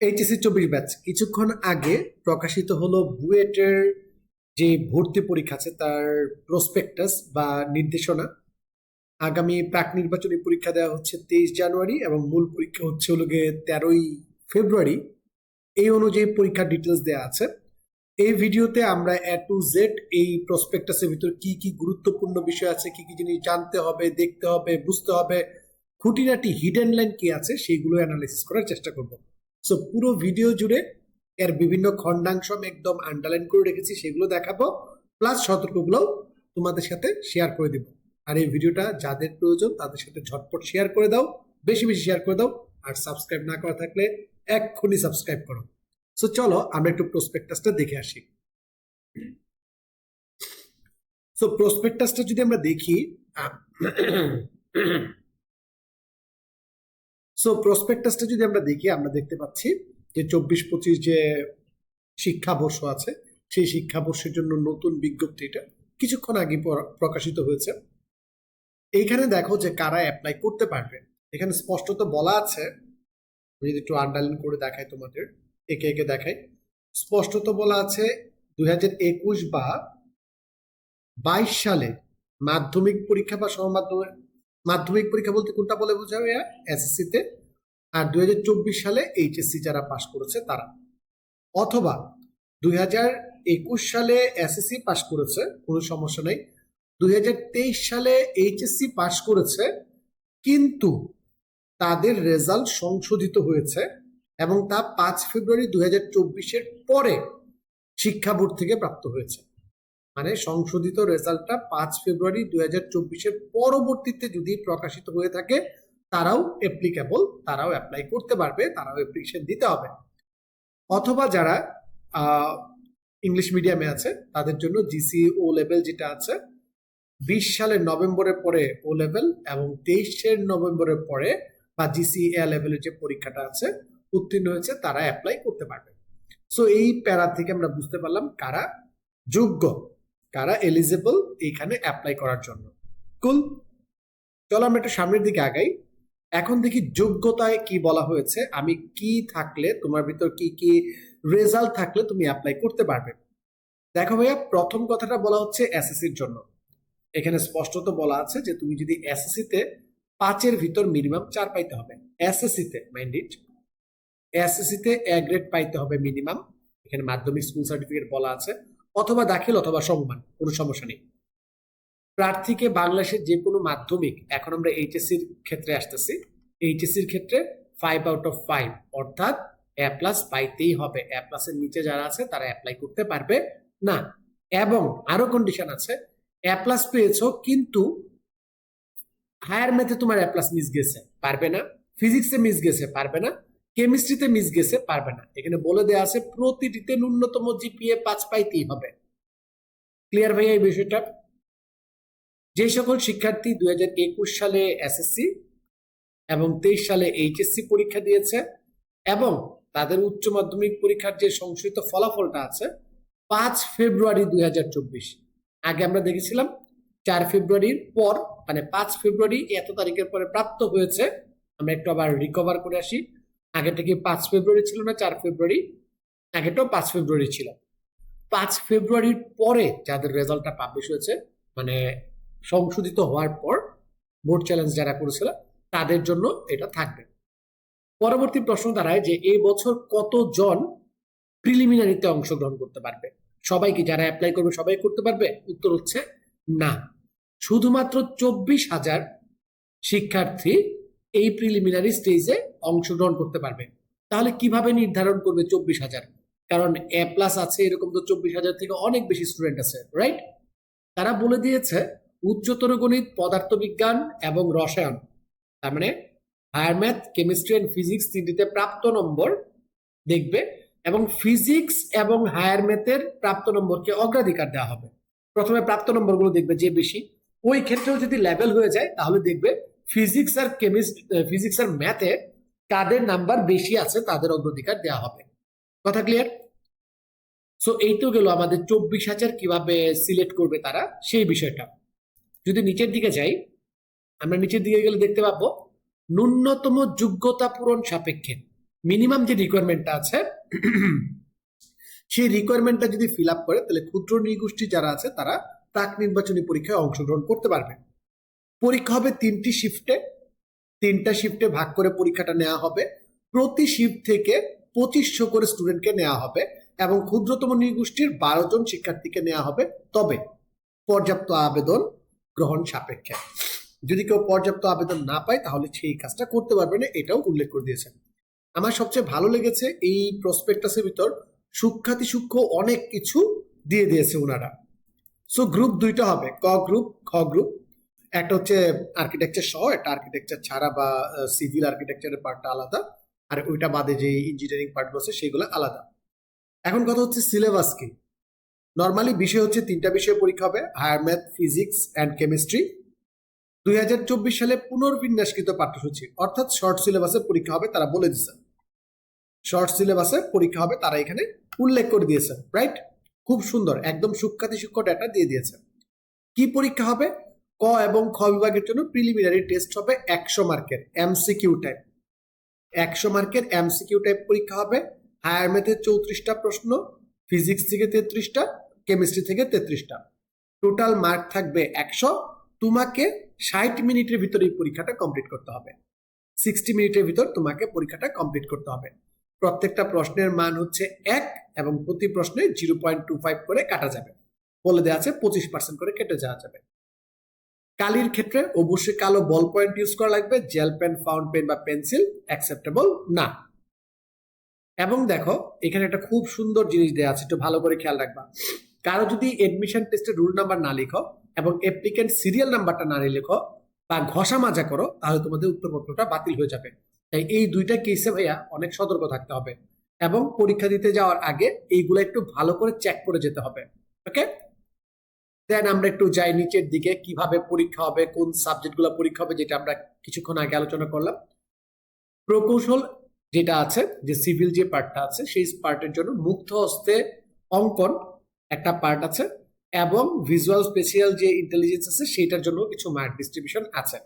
HSC চব্বিশ batch কিছুক্ষণ আগে প্রকাশিত হলো বুয়েটের যে ভর্তি পরীক্ষা আছে, তার প্রসপেক্টাস বা নির্দেশনা। আগামী প্রাক নির্বাচনী পরীক্ষা দেওয়া হচ্ছে তেইশ জানুয়ারি এবং মূল পরীক্ষা হচ্ছে হলো গিয়ে তেরোই ফেব্রুয়ারি। এই অনুযায়ী পরীক্ষার ডিটেলস দেওয়া আছে। এই ভিডিওতে আমরা এ টু জেড এই প্রসপেক্টাসের ভিতর কি কি গুরুত্বপূর্ণ বিষয় আছে, কি কি জিনিস জানতে হবে, দেখতে হবে, বুঝতে হবে, খুঁটিনাটি হিডেন লাইন কি আছে সেইগুলো অ্যানালাইসিস করার চেষ্টা করব। সো পুরো ভিডিও জুড়ে এর বিভিন্ন খণ্ডাংশ আমি একদম আন্ডারলাইন করে রেখেছি, সেগুলো দেখাবো প্লাস সতর্কগুলোও তোমাদের সাথে শেয়ার করে দিব। আর এই ভিডিওটা যাদের প্রয়োজন, তাদের সাথে ঝটপট শেয়ার করে দাও, বেশি বেশি শেয়ার করে দাও, আর সাবস্ক্রাইব না করা থাকলে এক্ষুনি সাবস্ক্রাইব করো। সো চলো আমরা একটু প্রসপেক্টাসটা দেখে আসি। সো প্রসপেক্টাসটা যদি আমরা দেখি সো প্রসপেক্টাসটা যদি আমরা দেখি, আমরা দেখতে পাচ্ছি যে চব্বিশ পঁচিশ যে শিক্ষাবর্ষ আছে, সেই শিক্ষাবর্ষের জন্য নতুন বিজ্ঞপ্তিটা কিছুক্ষণ আগে প্রকাশিত হয়েছে। এইখানে দেখো যে কারা অ্যাপ্লাই করতে পারবে। এখানে স্পষ্টত বলা আছে যদি একটু আন্ডারলাইন করে দেখাই তোমাদের, একে একে দেখাই। স্পষ্টত বলা আছে, দুই একুশ বা বাইশ সালে মাধ্যমিক পরীক্ষা বা সমমাধ্যমিক মাধ্যমিক পরীক্ষা বলতে কোনটা বলে বোঝাবে এসএসসি তে। আর দুই হাজার চব্বিশ সালে এইচএসসি যারা পাশ করেছে তারা। অথবা দুই হাজার একুশ সালে এসএসসি পাশ করেছে, কোনো সমস্যা নেই। দুই হাজার তেইশ সালে এইচএসসি পাশ করেছে, কিন্তু তাদের রেজাল্ট সংশোধিত হয়েছে এবং তা পাঁচ ফেব্রুয়ারি দুই হাজার চব্বিশের পরে শিক্ষা বোর্ড থেকে প্রাপ্ত হয়েছে। মানে সংশোধিত রেজাল্টটা পাঁচ ফেব্রুয়ারি দুই হাজার পরবর্তীতে যদি প্রকাশিত হয়ে থাকে, তারাও অ্যাপ্লিকেবল তারাও অ্যাপ্লাই করতে পারবে, তারাও অ্যাপ্লিকেশন দিতে হবে। অথবা যারা ইংলিশ মিডিয়ামে আছে, তাদের জন্য জিসি ও লেভেল যেটা আছে, বিশ সালের নভেম্বরের পরে ও লেভেল এবং তেইশের নভেম্বরের পরে বা জিসি এ লেভেলের যে পরীক্ষাটা আছে, উত্তীর্ণ হয়েছে, তারা অ্যাপ্লাই করতে পারবে। সো এই প্যারা থেকে আমরা বুঝতে পারলাম কারা যোগ্য। কারা এলিজেবল এইখানে অ্যাপ্লাই করার জন্য। কুল চলো আমরা একটু সামনের দিকে আগাই। এখন দেখি যোগ্যতায় কি বলা হয়েছে। আমি কি থাকলে, তোমার ভিতর কি কি রেজাল্ট থাকলে তুমি অ্যাপ্লাই করতে পারবে। দেখো ভাইয়া, প্রথম কথাটা বলা হচ্ছে এসএসসির জন্য। এখানে স্পষ্টত বলা আছে যে তুমি যদি এসএসসি তে পাঁচের ভিতর মিনিমাম চার পাইতে হবে। এসএসসি তে মাইন্ড ইট এসএসসি তে এ গ্রেড পাইতে হবে মিনিমাম এখানে মাধ্যমিক স্কুল সার্টিফিকেট বলা আছে। অথবা দাখিল অথবা সমমান, কোনো সমস্যা নেই। প্রার্থীকে বাংলাদেশের যে কোনো মাধ্যমিক, এখন আমরা এইচএসসির ক্ষেত্রে আসতেছি। এইচএসসির ক্ষেত্রে ফাইভ আউট অফ ফাইভ অর্থাৎ এ প্লাস পাইতেই হবে। এ প্লাসের নিচে যারা আছে, তারা অ্যাপ্লাই করতে পারবে না। এবং আরও কন্ডিশন আছে এ প্লাস পেয়েছ, কিন্তু হায়ার ম্যাথে তোমার এ প্লাস মিস গেছে, পারবে না। ফিজিক্সে মিস গেছে, পারবে না। কেমিস্ট্রিতে মিস গেছে, পারবে না। এখানে বলে দেওয়া আছে, প্রতিটিতে ন্যূনতম জিপিএ পাঁচ পাইতেই হবে। ক্লিয়ার ভাইয়া এই বিষয়টা? যে সকল শিক্ষার্থী দু হাজার একুশ সালে এসএসসি এবং তেইশ সালে এইচএসসি পরীক্ষা দিয়েছে এবং তাদের উচ্চ মাধ্যমিক পরীক্ষার যে সংশোধিত ফলাফলটা আছে, পাঁচ ফেব্রুয়ারি দুই হাজার চব্বিশ। আগে আমরা দেখেছিলাম, চার ফেব্রুয়ারির পর মানে পাঁচ ফেব্রুয়ারি এত তারিখের পরে প্রাপ্ত হয়েছে, আমরা একটু আবার রিকভার করে আসি। আগেটা কি পাঁচ ফেব্রুয়ারি ছিল না, চার ফেব্রুয়ারি আগেটাও পাঁচ ফেব্রুয়ারি ছিল। পাঁচ ফেব্রুয়ারির পরে যাদের রেজাল্টটা পাবলিশ হয়েছে মানে সংশোধিত হওয়ার পর বোর্ড চ্যালেঞ্জ যারা করেছিল, তাদের জন্য এটা থাকবে। পরবর্তী প্রশ্ন দাঁড়ায় যে এই বছর কতজন প্রিলিমিনারিতে অংশগ্রহণ করতে পারবে? সবাই কি যারা অ্যাপ্লাই করবে সবাই করতে পারবে? উত্তর হচ্ছে না। শুধুমাত্র চব্বিশ হাজার শিক্ষার্থী এই প্রিলিমিনারি স্টেজে অংশগ্রহণ করতে পারবে। তাহলে কীভাবে নির্ধারণ করবে চব্বিশ হাজার? কারণ এ প্লাস আছে, এরকম তো চব্বিশ হাজার থেকে অনেক বেশি স্টুডেন্ট আছে রাইট তারা বলে দিয়েছে, উচ্চতর গণিত, পদার্থবিজ্ঞান এবং রসায়ন। তার মানে higher math chemistry and physics তিনটিতে প্রাপ্ত নম্বর দেখবে এবং ফিজিক্স এবং হায়ার ম্যাথের প্রাপ্ত নম্বরকে অগ্রাধিকার দেওয়া হবে। প্রথমে প্রাপ্ত নম্বরগুলো দেখবে যে বেশি। ওই ক্ষেত্রেও যদি লেভেল হয়ে যায়, তাহলে দেখবে ফিজিক্স আর কেমিস্ট ফিজিক্স আর ম্যাথে কাদের নাম্বার বেশি আছে তাদের অগ্রাধিকার দেওয়া হবে। কথা ক্লিয়ার সো এই তো গেল আমাদের চব্বিশ হাজার কীভাবে সিলেক্ট করবে তারা, সেই বিষয়টা। যদি নিচের দিকে যাই, আমরা নিচের দিকে গেলে দেখতে পাবো, ন্যূনতম যোগ্যতা পূরণ সাপেক্ষে মিনিমাম যে রিকোয়ারমেন্টটা আছে, সেই রিকোয়ারমেন্টটা যদি ফিল আপ করে, তাহলে ক্ষুদ্র নৃগোষ্ঠী যারা আছে তারা প্রাক নির্বাচনী পরীক্ষায় অংশগ্রহণ করতে পারবে। পরীক্ষা হবে তিনটি শিফটে তিনটা শিফটে ভাগ করে পরীক্ষাটা নেওয়া হবে। প্রতি শিফট থেকে পঁচিশশো করে স্টুডেন্টকে নেওয়া হবে এবং ক্ষুদ্রতম নৃগোষ্ঠীর বারো জন শিক্ষার্থীকে নেওয়া হবে। তবে পর্যাপ্ত আবেদন গ্রহণ সাপেক্ষে। যদি কেউ পর্যাপ্ত আবেদন না পায়, তাহলে সেই কাজটা করতে পারবে না, এটাও উল্লেখ করে দিয়েছেন। আমার সবচেয়ে ভালো লেগেছে এই প্রসপেক্টাসের ভিতর সুখ্যাতি সূক্ষ্ম অনেক কিছু দিয়ে দিয়েছে ওনারা সো গ্রুপ দুইটা হবে, ক গ্রুপ খ গ্রুপ একটা হচ্ছে আর্কিটেকচার সহ, একটা আর্কিটেকচার ছাড়া বা সিভিল আর্কিটেকচারের পার্টটা আলাদা। আর ওইটা বাদে যে ইঞ্জিনিয়ারিং পার্ট আছে সেগুলো আলাদা। এখন কথা হচ্ছে সিলেবাস কি? নর্মালি বিষয় হচ্ছে তিনটা বিষয়ে পরীক্ষা হবে higher math physics and chemistry দুই হাজার চব্বিশ সালে পুনর্বিন্যাসকৃত পাঠ্যসূচি, অর্থাৎ শর্ট সিলেবাসে পরীক্ষা হবে তারা বলে দিয়েছেন শর্ট সিলেবাসে পরীক্ষা হবে তারা এখানে উল্লেখ করে দিয়েছেন রাইট খুব সুন্দর, একদম সুখ্যাতি সূক্ষ্ম ডাটা দিয়ে দিয়েছে। কি পরীক্ষা হবে? ক এবং খ বিভাগের জন্য প্রিলিমিনারি টেস্ট হবে একশো মার্কের এমসিকিউ টাইপ একশো মার্কের এমসিকিউ টাইপ পরীক্ষা হবে। হায়ার ম্যাথের চৌত্রিশটা প্রশ্ন ফিজিক্স থেকে তেত্রিশটা কেমিস্ট্রি থেকে তেত্রিশটা। টোটাল মার্ক থাকবে একশো। তোমাকে ষাট মিনিটের ভিতরে এই পরীক্ষাটা কমপ্লিট করতে হবে। সিক্সটি মিনিটের ভিতর তোমাকে পরীক্ষাটা কমপ্লিট করতে হবে। প্রত্যেকটা প্রশ্নের মান হচ্ছে এক এবং প্রতি প্রশ্নে জিরো পয়েন্ট টু ফাইভ করে কাটা যাবে। বলে দেওয়া আছে পঁচিশ পার্সেন্ট করে কেটে যাওয়া যাবে। কালির ক্ষেত্রে অবশ্যই কালো বল পয়েন্ট ইউজ করা লাগবে জেল পেন ফাউন্ড পেন বা পেন্সিল অ্যাকসেপ্টেবল না। এবং দেখো, এখানে একটা খুব সুন্দর জিনিস দেওয়া আছে, একটু ভালো করে খেয়াল রাখবা। কারও যদি এডমিশন টেস্টের রুল নাম্বার না লিখো এবং অ্যাপ্লিকেন্ট সিরিয়াল নাম্বারটা না লিখো বা ঘষা মাজা করো, তাহলে তোমাদের উত্তরপত্রটা বাতিল হয়ে যাবে। তাই এই দুইটা কেসে ভাইয়া অনেক সতর্ক থাকতে হবে এবং পরীক্ষা দিতে যাওয়ার আগে এইগুলো একটু ভালো করে চেক করে যেতে হবে। ওকে দেন আমরা একটু যাই নিচের দিকে, কীভাবে পরীক্ষা হবে, কোন সাবজেক্টগুলো পরীক্ষা হবে, যেটা আমরা কিছুক্ষণ আগে আলোচনা করলাম। প্রকৌশল যেটা আছে, যে সিভিল যে পার্টটা আছে, সেই পার্টের জন্য মুক্ত হস্তে অঙ্কন একটা পার্ট আছে এবং ভিজুয়াল স্পেশিয়াল যে ইন্টেলিজেন্স আছে সেটার জন্য কিছু মার্ক ডিস্ট্রিবিউশন আছে।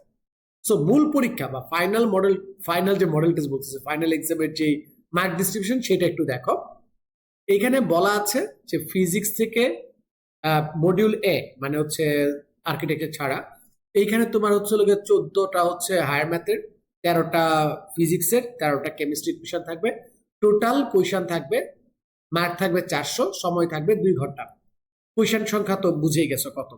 সো মূল পরীক্ষা বা ফাইনাল মডেল ফাইনাল যে মডেল টেস্ট বলতেছে ফাইনাল এক্সামের যে মার্ক ডিস্ট্রিবিউশন সেটা একটু দেখো। এখানে বলা আছে যে ফিজিক্স থেকে মডিউল এ মানে হচ্ছে আর্কিটেকচার ছাড়া। এইখানে তোমার হচ্ছে লোকের চোদ্দটা হচ্ছে হায়ার ম্যাথের তেরোটা ফিজিক্সের তেরোটা কেমিস্ট্রির কোয়েশন থাকবে। টোটাল কোয়েশন থাকবে মার্ক থাকবে চারশো, সময় থাকবে দুই ঘণ্টা। কোয়েশন সংখ্যা তো বুঝেই গেছো কত।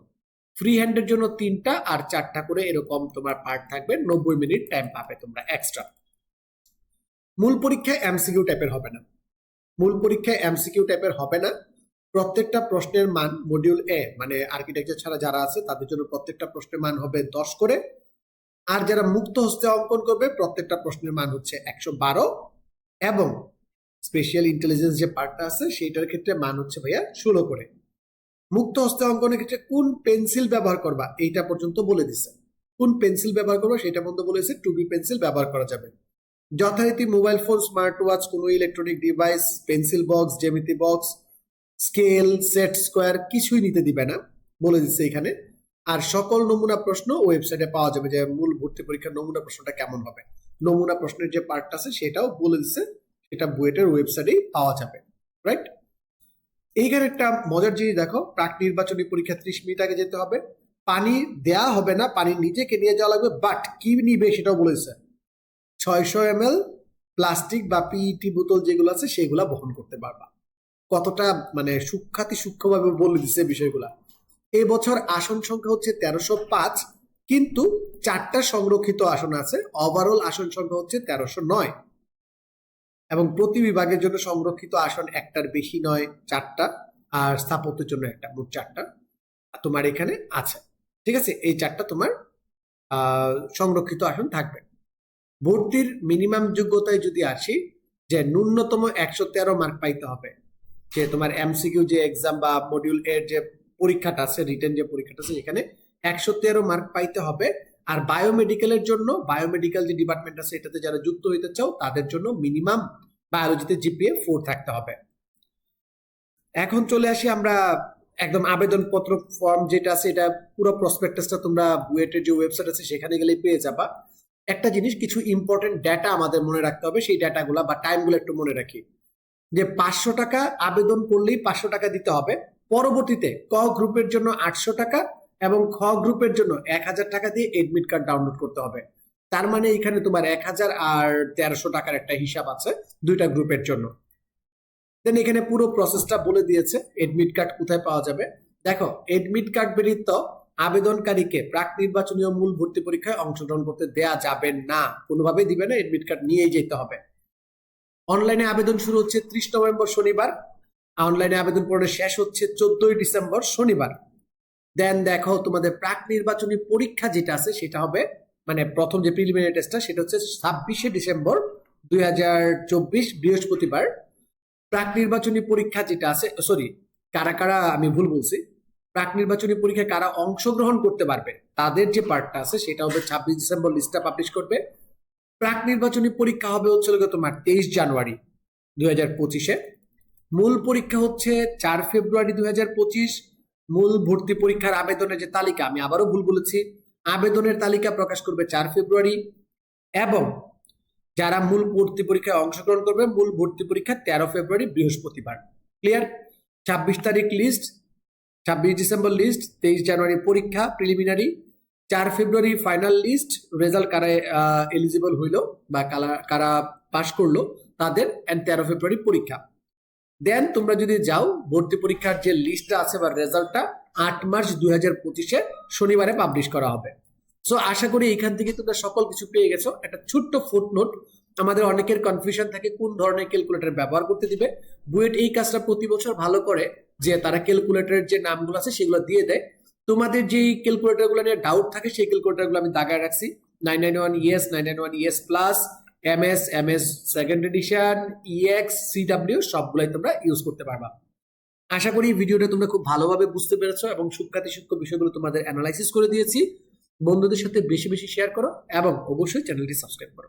ফ্রি হ্যান্ডের জন্য তিনটা আর চারটা করে এরকম তোমার পার্ট থাকবে, নব্বই মিনিট টাইম পাবে তোমরা এক্সট্রা মূল পরীক্ষায় এমসিকিউ টাইপের হবে না। মূল পরীক্ষায় এমসিকিউ টাইপের হবে না। প্রত্যেকটা প্রশ্নের মান মডিউল এ মানে আর্কিটেকচার ছাড়া যারা আছে, তাদের জন্য প্রত্যেকটা প্রশ্নের মান হবে দশ করে। আর যারা মুক্ত হস্তে অঙ্কন করবে, প্রত্যেকটা প্রশ্নের মান হচ্ছে একশো বারো। এবং স্পেশাল ইন্টেলিজেন্স যে পার্টটা আছে, সেইটার ক্ষেত্রে মান হচ্ছে ভাইয়া ষোলো করে। মুক্ত হস্তে অঙ্কনের ক্ষেত্রে কোন পেন্সিল ব্যবহার করবা, এইটা পর্যন্ত বলে দিছে। কোন পেন্সিল ব্যবহার করবা, সেটা পর্যন্ত বলেছে টুবি পেন্সিল ব্যবহার করা যাবে। যথারীতি মোবাইল ফোন স্মার্ট ওয়াচ কোনো ইলেকট্রনিক ডিভাইস পেন্সিল বক্স জ্যামিতি বক্স স্কেল, সেট, স্কোয়ার কিছুই নিতে দিবে না, বলে দিচ্ছে এখানে। আর সকল নমুনা প্রশ্ন ওয়েবসাইটে পাওয়া যাবে যে মূল ভর্তি পরীক্ষার নমুনা প্রশ্নটা কেমন হবে। নমুনা প্রশ্নের যে পার্টটা আছে সেটাও বলে দিচ্ছে সেটা বুয়েটের ওয়েবসাইটেই পাওয়া যাবে রাইট এইখানে একটা মজার জিনিস দেখো, প্রাক নির্বাচনী পরীক্ষা ত্রিশ মিনিট আগে যেতে হবে। পানি দেয়া হবে না, পানি নিজেকে নিয়ে যাওয়া লাগবে বাট কি নিবে সেটাও বলেছে ছয়শো এম প্লাস্টিক বা পিইটি বোতল যেগুলো আছে সেগুলা বহন করতে পারবা। কতটা মানে সূক্ষাতি সূক্ষ্মভাবে বলে দিছে বিষয়গুলা। এ বছর আসন সংখ্যা হচ্ছে তেরোশো পাঁচ, কিন্তু চারটা সংরক্ষিত আসন আছে। ওভারঅল আসন সংখ্যা হচ্ছে তেরোশো নয়। এবং প্রতি বিভাগের জন্য সংরক্ষিত আসন একটার বেশি নয়, চারটা, আর স্থাপত্যের জন্য একটা, মোট চারটা। তোমার এখানে আছে। ঠিক আছে? এই চারটা তোমার সংরক্ষিত আসন থাকবে। ভর্তির মিনিমাম যোগ্যতায় যদি আসি, যে ন্যূনতম একশো তেরো মার্ক পাইতে হবে যে তোমার এমসিকিউ যে এক্সাম বা মডিউল এর যে পরীক্ষাটা আছে রিটেন যে পরীক্ষাটা আছে এখানে একশো তেরো মার্ক পাইতে হবে। আর বায়োমেডিকেলের জন্য বায়োমেডিক্যাল যে ডিপার্টমেন্ট আছে, এটাতে যারা যুক্ত হইতে চাও, তাদের জন্য মিনিমাম বায়োলজিতে জিপিএ ফোর থাকতে হবে। এখন চলে আসি আমরা একদম আবেদনপত্র ফর্ম যেটা আছে, এটা পুরো প্রসপেক্টাসটা তোমরা বুয়েটের যে ওয়েবসাইট আছে, সেখানে গেলে পেয়ে যাবা। একটা জিনিস, কিছু ইম্পর্টেন্ট ডেটা আমাদের মনে রাখতে হবে, সেই ডেটাগুলো বা টাইমগুলো একটু মনে রাখি। যে পাঁচশো টাকা আবেদন করলেই পাঁচশো টাকা দিতে হবে। পরবর্তীতে ক গ্রুপের জন্য আটশো টাকা এবং খ গ্রুপের জন্য এক হাজার টাকা দিয়ে এডমিট কার্ড ডাউনলোড করতে হবে। তার মানে এখানে তোমার এক হাজার আর তেরোশো টাকার একটা হিসাব আছে দুইটা গ্রুপের জন্য। দেন এখানে পুরো প্রসেসটা বলে দিয়েছে এডমিট কার্ড কোথায় পাওয়া যাবে। দেখো এডমিট কার্ড ব্যতীত আবেদনকারীকে প্রাক নির্বাচনীয় মূল ভর্তি পরীক্ষায় অংশগ্রহণ করতে দেয়া যাবে না। কোনোভাবেই দিবে না এডমিট কার্ড নিয়েই যেতে হবে। অনলাইনে আবেদন শুরু হচ্ছে ত্রিশ নভেম্বর শনিবার। অনলাইনে আবেদন পড়ে শেষ হচ্ছে চোদ্দই ডিসেম্বর শনিবার। দেন দেখো তোমাদের প্রাক নির্বাচনী পরীক্ষা যেটা আছে, সেটা হবে মানে প্রথম যে প্রিলিমিনারি টেস্টটা সেটা হচ্ছে ছাব্বিশে ডিসেম্বর দুই হাজার চব্বিশ বৃহস্পতিবার। প্রাক নির্বাচনী পরীক্ষা যেটা আছে সরি কারা কারা, আমি ভুল বলছি। প্রাক নির্বাচনী পরীক্ষায় কারা অংশগ্রহণ করতে পারবে, তাদের যে পার্টটা আছে, সেটা হবে ছাব্বিশ ডিসেম্বর লিস্টটা পাবলিশ করবে। প্রাক নির্বাচনী পরীক্ষা হবে হচ্ছে গিয়ে তোমার তেইশ জানুয়ারি দুই হাজার পঁচিশে। মূল পরীক্ষা হচ্ছে চার ফেব্রুয়ারি দুই হাজার পঁচিশ। মূল ভর্তি পরীক্ষার আবেদনের যে তালিকা, আমি আবারও ভুল বলেছি, আবেদনের তালিকা প্রকাশ করবে চার ফেব্রুয়ারি এবং যারা মূল ভর্তি পরীক্ষায় অংশগ্রহণ করবে, মূল ভর্তি পরীক্ষা তেরো ফেব্রুয়ারি বৃহস্পতিবার। ক্লিয়ার ছাব্বিশ তারিখ লিস্ট ছাব্বিশ ডিসেম্বর লিস্ট তেইশ জানুয়ারি পরীক্ষা প্রিলিমিনারি চার ফেব্রুয়ারি ফাইনাল লিস্ট রেজাল্ট কারা এলিজিবল হইল বা কারা পাশ করল তাদের অ্যান্ড তেরো ফেব্রুয়ারি পরীক্ষা। দেন তোমরা যদি যাও, ভর্তি পরীক্ষার যে লিস্টটা আছে বা রেজাল্টটা আট মার্চ দুই হাজার পঁচিশে শনিবারে পাবলিশ করা হবে। সো আশা করি এখান থেকে তোমরা সকল কিছু পেয়ে গেছো। একটা ছোট্ট ফুটনোট আমাদের অনেকের কনফিউশন থাকে কোন ধরনের ক্যালকুলেটর ব্যবহার করতে দিবে। বুয়েট এই কাজটা প্রতি বছর ভালো করে যে তারা ক্যালকুলেটরের যে নামগুলো আছে সেগুলো দিয়ে দেয়। তোমাদের যেই ক্যালকুলেটরগুলো নিয়ে ডাউট থাকে, সেই ক্যালকুলেটরগুলো আমি দাগায় রাখছি। Nine nine one ES nine nine one ES plus M S M S second edition EX CW সবগুলাই তোমরা ইউজ করতে পারবা। আশা করি ভিডিওটা তোমরা খুব ভালোভাবে বুঝতে পেরেছ এবং সূক্ষাতি সূক্ষ্ম বিষয়গুলো তোমাদের অ্যানালাইসিস করে দিয়েছি। বন্ধুদের সাথে বেশি বেশি শেয়ার করো এবং অবশ্যই চ্যানেলটি সাবস্ক্রাইব করো।